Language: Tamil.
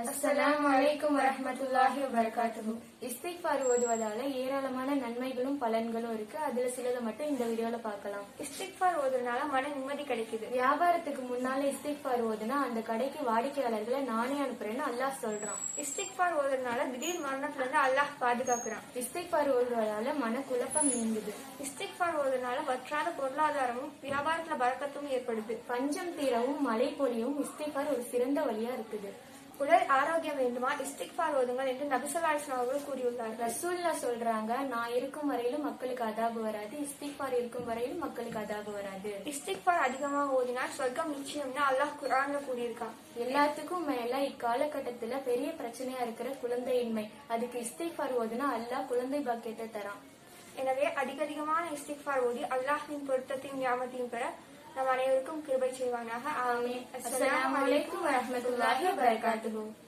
அஸ்ஸலாமு வலைக்கும் வரமத்துல்லாஹி வபரகாத்துஹு. இஸ்திக்ஃபார் ஓதுவதால ஏராளமான நன்மைகளும் பலன்களும் இருக்கு. அதுல சிலதை மட்டும் இந்த வீடியோல பார்க்கலாம். இஸ்திக்பார் ஓதுறதுனால மன நிம்மதி கிடைக்குது. வியாபாரத்துக்கு முன்னால இஸ்திக்ஃபார் ஓதுனா அந்த கடைக்கு வாடிக்கையாளர்களை நானே அனுப்புறேன்னு அல்லாஹ் சொல்றான். இஸ்திக்பார் ஓதுறதுனால திடீர் மரணத்துல இருந்து அல்லாஹ் பாதுகாக்கிறான். இஸ்திக்ஃபார் ஓதுவதால மன குழப்பம் நீங்குது. இஸ்திக்பார் ஓதுறதுனால வற்றாத பொருளாதாரமும் வியாபாரத்துல பறக்கத்தும் ஏற்படுது. பஞ்சம் தீரவும் மழை பொழியவும் இஸ்திக்ஃபார் ஒரு சிறந்த வழியா இருக்குது. உடல் ஆரோக்கியம் வேண்டுமா? இஸ்திக்பார் ஓதுங்கள் என்று நபிசல்லாஸ்லாம் அவர்கள் கூறியுள்ளார் ரசூல்லா சொல்றாங்க நான் இருக்கும் வரையிலும் மக்களுக்கு அதாபு வராது. இஸ்திக்பார் இருக்கும் வரையிலும் மக்களுக்கு அதாபு வராது. இஸ்திக்பார் அதிகமா ஓதினா சொர்க்கம் நிச்சயம்னா அல்லாஹ் குரான்ல கூறியிருக்கான். எல்லாத்துக்கும் மேல இக்காலகட்டத்துல பெரிய பிரச்சனையா இருக்கிற குழந்தையின்மை. அதுக்கு இஸ்திக்பார் ஓதுனா அல்லாஹ் குழந்தை பாக்கியத்தை தரான். எனவே அதிக அதிகமான இஸ்திக்பார் ஓதி அல்லாஹின் பொருத்தத்தையும் ஞாபகத்தையும் பெற நம் அனைவருக்கும் கிருபை செய்வானாக. असलकम वरहमल वर्क